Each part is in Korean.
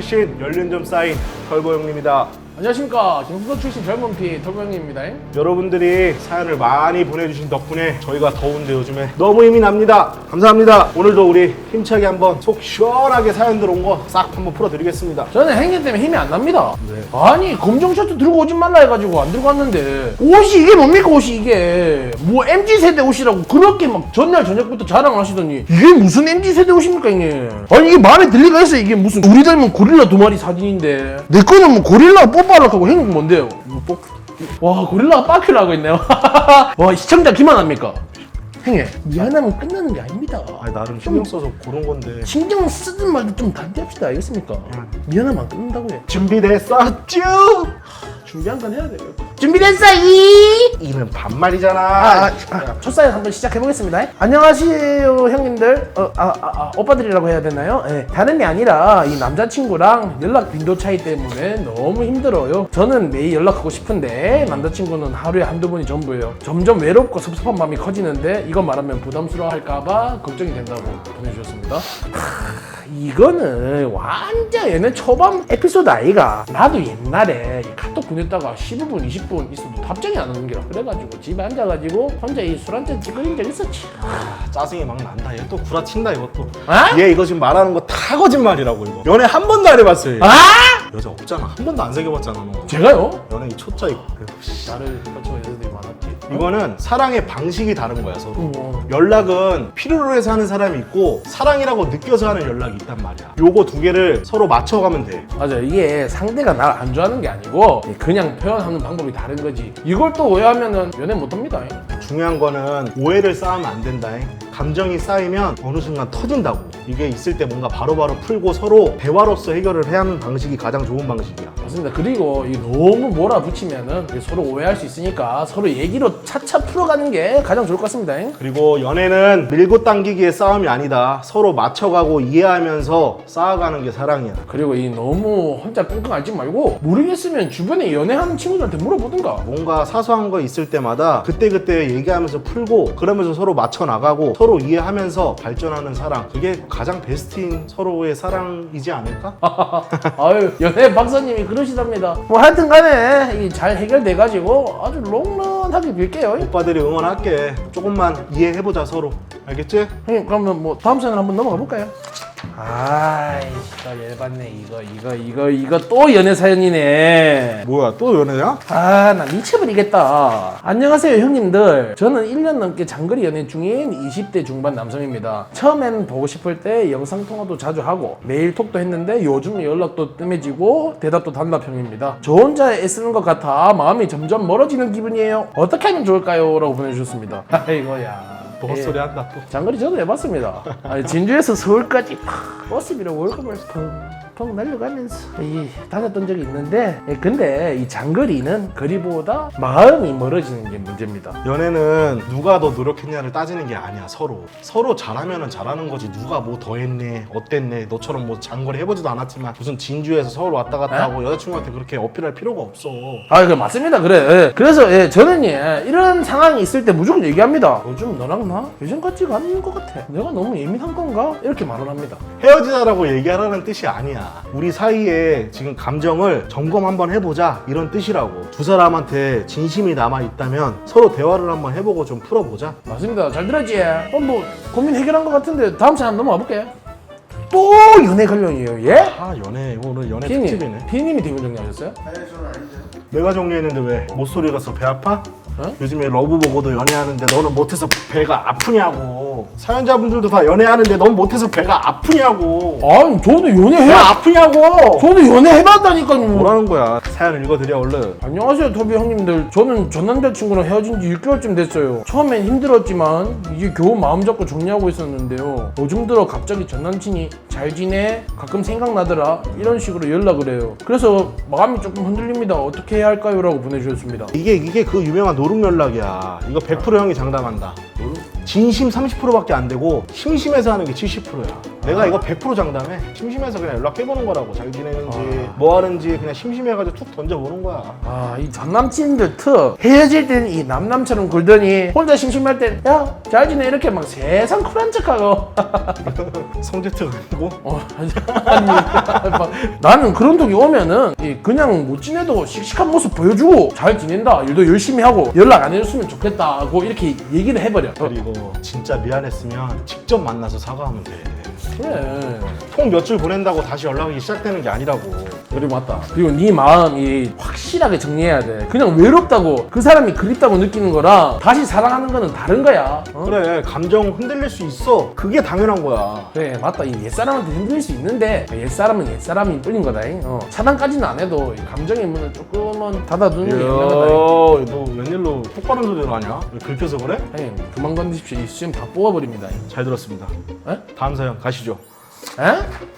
출신 연륜점 쌓인 털보 형님이다. 안녕하십니까. 경북도 출신 젊은 피 털병입니다. 여러분들이 사연을 많이 보내주신 덕분에 저희가 더운데 요즘에 너무 힘이 납니다. 감사합니다. 오늘도 우리 힘차게 한번 속 시원하게 사연들 온 거 싹 한번 풀어드리겠습니다. 저는 행진 때문에 힘이 안 납니다. 아니 검정 셔츠 들고 오지 말라 해가지고 안 들고 왔는데 옷이 이게 뭡니까 옷이 이게? 뭐 MZ세대 옷이라고 그렇게 막 전날 저녁부터 자랑을 하시더니 이게 무슨 MZ세대 옷입니까 이게? 아니 이게 마음에 들 리가 있어 이게 무슨 우리 닮은 고릴라 두 마리 사진인데. 내 거는 뭐 고릴라 뽀뽀하려고 하고 형님 뭔데요? 이거 뽀... 와 고릴라가 빠큐라고 있네요 와 시청자 기만합니까? 형님 미안하면 끝나는 게 아닙니다 아 나름 신경 써서 고른 건데 신경 쓰든 말든 좀 단대합시다 알겠습니까? 미안하면 안 끝난다고요 준비됐었쥬? 준비한 건 해야 돼요 준비됐어 이 이는 반말이잖아. 아, 아, 첫 사연 한번 시작해 보겠습니다. 안녕하세요 형님들. 어, 아, 아, 아, 오빠들이라고 해야 되나요? 예, 다름이 아니라 이 남자친구랑 연락 빈도 차이 때문에 너무 힘들어요. 저는 매일 연락하고 싶은데 남자친구는 하루에 한두 번이 전부예요. 점점 외롭고 섭섭한 마음이 커지는데 이거 말하면 부담스러워할까봐 걱정이 된다고 보내주셨습니다. 하, 이거는 완전 얘네 초반 에피소드 아이가 나도 옛날에 이 카톡 보냈다가 15분 20분 있어도 답장이 안 오는 게라 그래가지고 집에 앉아가지고 혼자 이 술 한잔 찌그린 적 있었지 짜증이 막 난다. 얘 또 구라친다 이것도. 아? 얘 이거 지금 말하는 거 다 거짓말이라고 이거. 연애 한 번도 안 해봤어요. 얘. 아? 여자 없잖아. 한 번도 안 사귀어봤잖아 너. 제가요? 연애 이 초짜 있고. 나를 거쳐 여자들이 많았지 이거는 사랑의 방식이 다른 거야 서로. 어. 연락은 필요로 해서 하는 사람이 있고 사랑이라고 느껴서 하는 연락이 있단 말이야. 요거 두 개를 서로 맞춰가면 돼. 맞아 이게 상대가 날 안 좋아하는 게 아니고 그냥 표현하는 방법이 다른 거지 이걸 또 오해하면은 연애 못 합니다 중요한 거는 오해를 쌓으면 안 된다. 감정이 쌓이면 어느 순간 터진다고. 이게 있을 때 뭔가 바로바로 풀고 서로 대화로서 해결을 해야 하는 방식이 가장 좋은 방식이야. 맞습니다. 그리고 이 너무 몰아붙이면은 이게 서로 오해할 수 있으니까 서로 얘기로 차차 풀어가는 게 가장 좋을 것 같습니다. 그리고 연애는 밀고 당기기의 싸움이 아니다. 서로 맞춰가고 이해하면서 쌓아가는 게 사랑이야. 그리고 이 너무 혼자 끙끙 앓지 말고 모르겠으면 주변에 연애하는 친구들한테 물어보든가. 뭔가 사소한 거 있을 때마다 그때그때 얘기하면서 풀고 그러면서 서로 맞춰 나가고 서로 이해하면서 발전하는 사랑. 그게 가장 베스트인 서로의 사랑이지 않을까? 아유 연애 박사님이 그러시답니다. 뭐 하여튼 간에 이잘 해결돼가지고 아주 롱런하게 빌게요. 오빠들이 응원할게. 조금만 이해해보자 서로. 알겠지? 형님 그러면 뭐 다음 사연 한번 넘어가 볼까요? 아이 이거 열받네 이거 이거 이거 이거 또 연애 사연이네. 뭐야 또 연애야? 아, 나 미쳐버리겠다. 안녕하세요, 형님들. 저는 1년 넘게 장거리 연애 중인 20대 중반 남성입니다. 처음엔 보고 싶을 때 영상 통화도 자주 하고, 메일 톡도 했는데 요즘 연락도 뜸해지고, 대답도 단답형입니다. 저 혼자 애쓰는 것 같아 마음이 점점 멀어지는 기분이에요. 어떻게 하면 좋을까요? 라고 보내주셨습니다. 아이고야. 또 예. 헛소리 한다 또. 장거리 저도 해봤습니다. 아니, 진주에서 서울까지 팍 버스비로 월급을 펑펑 날려가면서 이 다녔던 적이 있는데 예, 근데 이 장거리는 거리보다 마음이 멀어지는 게 문제입니다. 연애는 누가 더 노력했냐를 따지는 게 아니야 서로 서로 잘하면 잘하는 거지 누가 뭐 더 했네 어땠네 너처럼 뭐 장거리 해보지도 않았지만 무슨 진주에서 서울 왔다 갔다 에? 하고 여자친구한테 그렇게 어필할 필요가 없어 아, 그 맞습니다. 그래. 예. 그래서 예, 저는 예, 이런 상황이 있을 때 무조건 얘기합니다. 요즘 너랑 나 예전 같지가 않은 것 같아. 내가 너무 예민한 건가? 이렇게 말을 합니다. 헤어지자라고 얘기하라는 뜻이 아니야 우리 사이에 지금 감정을 점검 한번 해보자 이런 뜻이라고 두 사람한테 진심이 남아 있다면 서로 대화를 한번 해보고 좀 풀어보자 맞습니다. 잘 들었지? 어, 뭐 고민 해결한 것 같은데 다음 사연 넘어가 볼게요. 또 연애 관련이에요. 예? 아 연애 오늘 연애 피디님, 특집이네 피디님이 대본 정리하셨어요? 내가 정리했는데 왜 못소리 가서 배 아파? 어? 요즘에 러브 보고도 연애하는데 너는 못해서 배가 아프냐고. 사연자분들도 다 연애하는데 넌 못해서 배가 아프냐고. 아니 저도 연애해. 배가 아프냐고. 저도 연애해봤다니까요. 뭐라는 거야? 사연 읽어드려 얼른. 안녕하세요 터비 형님들. 저는 전 남자친구랑 헤어진 지 6개월쯤 됐어요. 처음엔 힘들었지만 이제 겨우 마음 잡고 정리하고 있었는데요. 요즘 들어 갑자기 전 남친이 잘 지내? 가끔 생각나더라? 이런 식으로 연락을 해요. 그래서 마음이 조금 흔들립니다. 어떻게 해야 할까요? 라고 보내주셨습니다. 이게 이게 그 유명한 노름 연락이야. 이거 100% 형이 장담한다. 진심 30%밖에 안 되고 심심해서 하는 게 70%야 내가 이거 100% 장담해. 심심해서 그냥 연락해보는 거라고. 잘 지내는지 뭐 하는지 그냥 심심해가지고 툭 던져보는 거야. 아, 이 전남친들 특. 헤어질 때는 이 남남처럼 굴더니 혼자 심심할 땐 야, 잘 지내. 이렇게 막 세상 쿨한 척하고. 성재트가 아니고? 어, 아니, 막 나는 그런 적이 오면은 이 그냥 못 지내도 씩씩한 모습 보여주고 잘 지낸다. 일도 열심히 하고 연락 안 해줬으면 좋겠다. 하고 이렇게 얘기를 해버려. 어, 그리고 진짜 미안했으면 직접 만나서 사과하면 돼. 그래 통몇줄 보낸다고 다시 연락이 시작되는 게 아니라고. 그리고 맞다 그리고 네 마음이 확실하게 정리해야 돼 그냥 외롭다고 그 사람이 그립다고 느끼는 거랑 다시 사랑하는 거는 다른 거야 어? 그래 감정 흔들릴 수 있어. 그게 당연한 거야. 그래 맞다 이 옛사람한테 힘들 수 있는데 옛사람은 옛사람이 뿐인 거다 어. 차단까지는 안 해도 이 감정의 문을 조금은 닫아두는 게 현명하다 너 웬일로 똑바른 소리를 하냐? 왜 긁혀서 그래? 형님 그만 건드십시오 이 수염 다 뽑아버립니다 잘 들었습니다. 에? 다음 사연 가시죠. 에?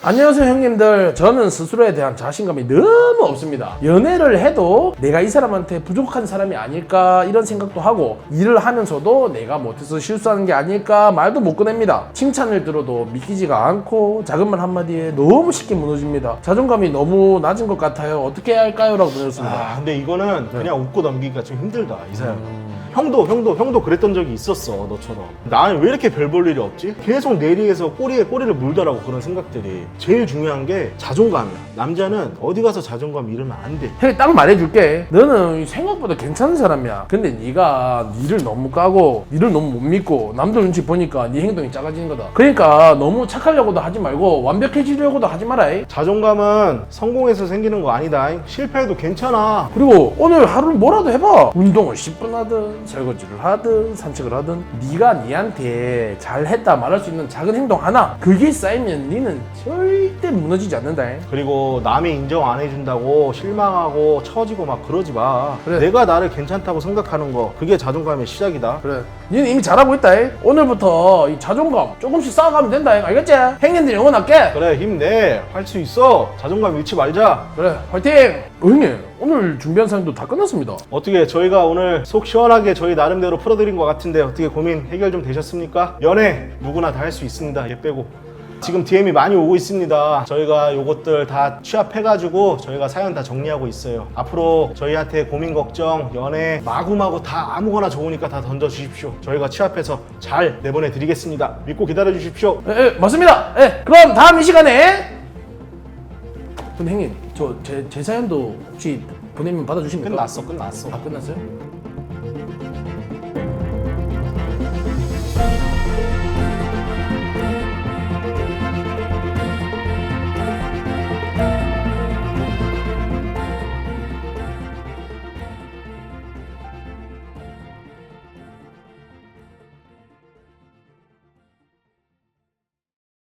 안녕하세요 형님들 저는 스스로에 대한 자신감이 너무 없습니다 연애를 해도 내가 이 사람한테 부족한 사람이 아닐까 이런 생각도 하고 일을 하면서도 내가 못해서 실수하는 게 아닐까 말도 못 꺼냅니다 칭찬을 들어도 믿기지가 않고 작은 말 한마디에 너무 쉽게 무너집니다 자존감이 너무 낮은 것 같아요 어떻게 해야 할까요? 라고 보내셨습니다 아 근데 이거는 그냥 웃고 넘기기가 좀 힘들다 이 사연. 음. 형도 형도 형도 그랬던 적이 있었어 너처럼. 나는 왜 이렇게 별 볼 일이 없지? 계속 내리에서 꼬리에 꼬리를 물더라고 그런 생각들이. 제일 중요한 게 자존감이야. 남자는 어디 가서 자존감 잃으면 안 돼. 형이 딱 말해줄게 너는 생각보다 괜찮은 사람이야 근데 네가 니를 너무 까고 니를 너무 못 믿고 남들 눈치 보니까 네 행동이 작아지는 거다 그러니까 너무 착하려고도 하지 말고 완벽해지려고도 하지 마라 이. 자존감은 성공해서 생기는 거 아니다. 실패해도 괜찮아. 그리고 오늘 하루를 뭐라도 해봐 운동을 10분 하든 설거지를 하든 산책을 하든 네가 니한테 잘했다 말할 수 있는 작은 행동 하나 그게 쌓이면 니는 절대 무너지지 않는다 이. 그리고 남이 인정 안 해준다고 실망하고 처지고 막 그러지 마. 그래. 내가 나를 괜찮다고 생각하는 거 그게 자존감의 시작이다. 그래. 니는 이미 잘하고 있다. 이. 오늘부터 이 자존감 조금씩 쌓아가면 된다. 이. 알겠지? 행님들 응원할게. 그래 힘내 할 수 있어. 자존감 잃지 말자. 그래, 화이팅! 어, 형님, 오늘 준비한 사연도 다 끝났습니다. 어떻게 저희가 오늘 속 시원하게 저희 나름대로 풀어드린 것 같은데 어떻게 고민 해결 좀 되셨습니까? 연애 누구나 다 할 수 있습니다. 얘 빼고. 지금 DM이 많이 오고 있습니다. 저희가 요것들 다 취합해가지고 저희가 사연 다 정리하고 있어요. 앞으로 저희한테 고민 걱정, 연애 마구마구 다 아무거나 좋으니까 다 던져주십시오. 저희가 취합해서 잘 내보내 드리겠습니다. 믿고 기다려 주십시오. 예, 예, 맞습니다. 예, 그럼 다음 이 시간에. 근데 형님, 저 제 제 사연도 혹시 보내면 받아주십니까? 끝났어, 끝났어. 아, 끝났어요?